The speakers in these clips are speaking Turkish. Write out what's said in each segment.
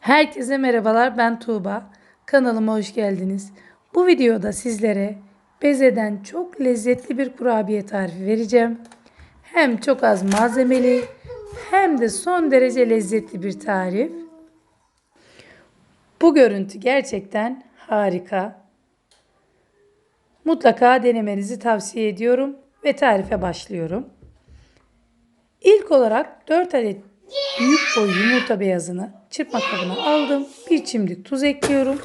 Herkese merhabalar ben Tuğba. Kanalıma hoş geldiniz. Bu videoda sizlere bezeden çok lezzetli bir kurabiye tarifi vereceğim. Hem çok az malzemeli hem de son derece lezzetli bir tarif. Bu görüntü gerçekten harika. Mutlaka denemenizi tavsiye ediyorum ve tarife başlıyorum. İlk olarak 4 adet büyük boy yumurta beyazını çırpma kabına aldım. Bir çimdik tuz ekliyorum.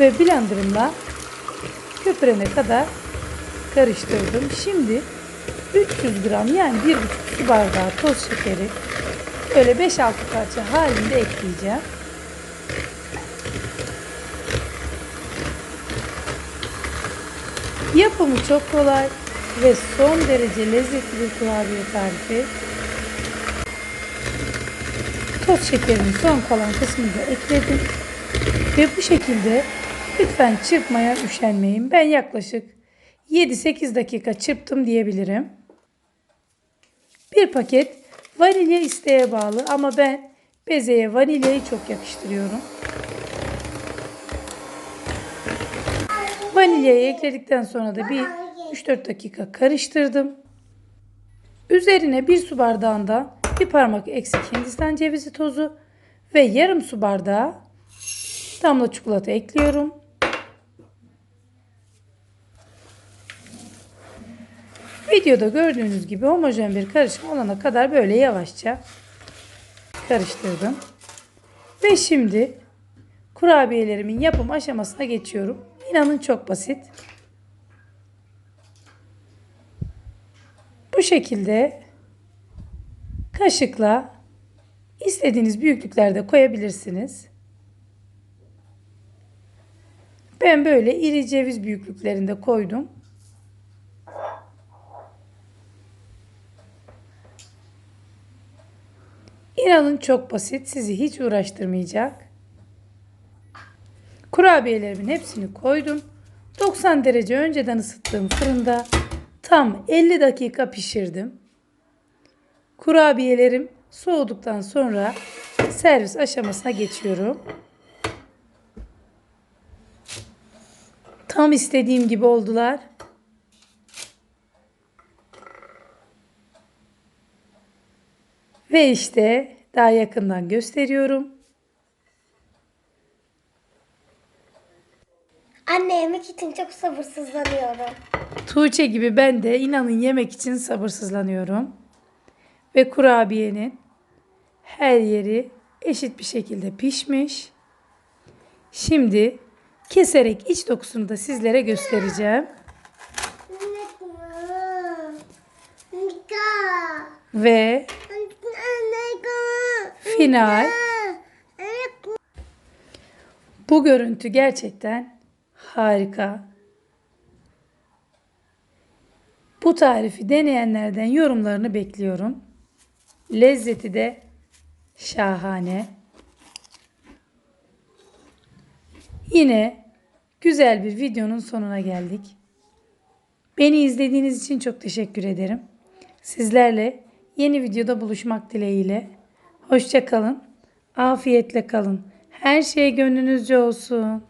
Ve blenderımla köpürene kadar karıştırdım. Şimdi 300 gram yani 1,5 su bardağı toz şekeri böyle 5-6 parça halinde ekleyeceğim. Yapımı çok kolay ve son derece lezzetli bir kurabiye tarifi. Toz şekerin son kalan kısmını da ekledim. Ve bu şekilde lütfen çırpmaya üşenmeyin. Ben yaklaşık 7-8 dakika çırptım diyebilirim. Bir paket vanilya isteğe bağlı ama ben bezeye vanilyayı çok yakıştırıyorum. Vanilyayı ekledikten sonra da bir 3-4 dakika karıştırdım. Üzerine bir su bardağında bir parmak eksik hindistan cevizi tozu ve yarım su bardağı damla çikolata ekliyorum. Videoda gördüğünüz gibi homojen bir karışım olana kadar böyle yavaşça karıştırdım. Ve şimdi kurabiyelerimin yapım aşamasına geçiyorum. İnanın çok basit. Bu şekilde kaşıkla istediğiniz büyüklüklerde koyabilirsiniz. Ben böyle iri ceviz büyüklüklerinde koydum. İnanın çok basit. Sizi hiç uğraştırmayacak. Kurabiyelerimin hepsini koydum. 90 derece önceden ısıttığım fırında tam 50 dakika pişirdim. Kurabiyelerim soğuduktan sonra servis aşamasına geçiyorum. Tam istediğim gibi oldular. Ve işte daha yakından gösteriyorum. Anne yemek için çok sabırsızlanıyorum. Tuğçe gibi ben de inanın yemek için sabırsızlanıyorum. Ve kurabiyenin her yeri eşit bir şekilde pişmiş. Şimdi keserek iç dokusunu da sizlere göstereceğim. Ve final bu görüntü gerçekten harika. Bu tarifi deneyenlerden yorumlarını bekliyorum. Lezzeti de şahane. Yine güzel bir videonun sonuna geldik. Beni izlediğiniz için çok teşekkür ederim. Sizlerle yeni videoda buluşmak dileğiyle. Hoşça kalın. Afiyetle kalın. Her şey gönlünüzce olsun.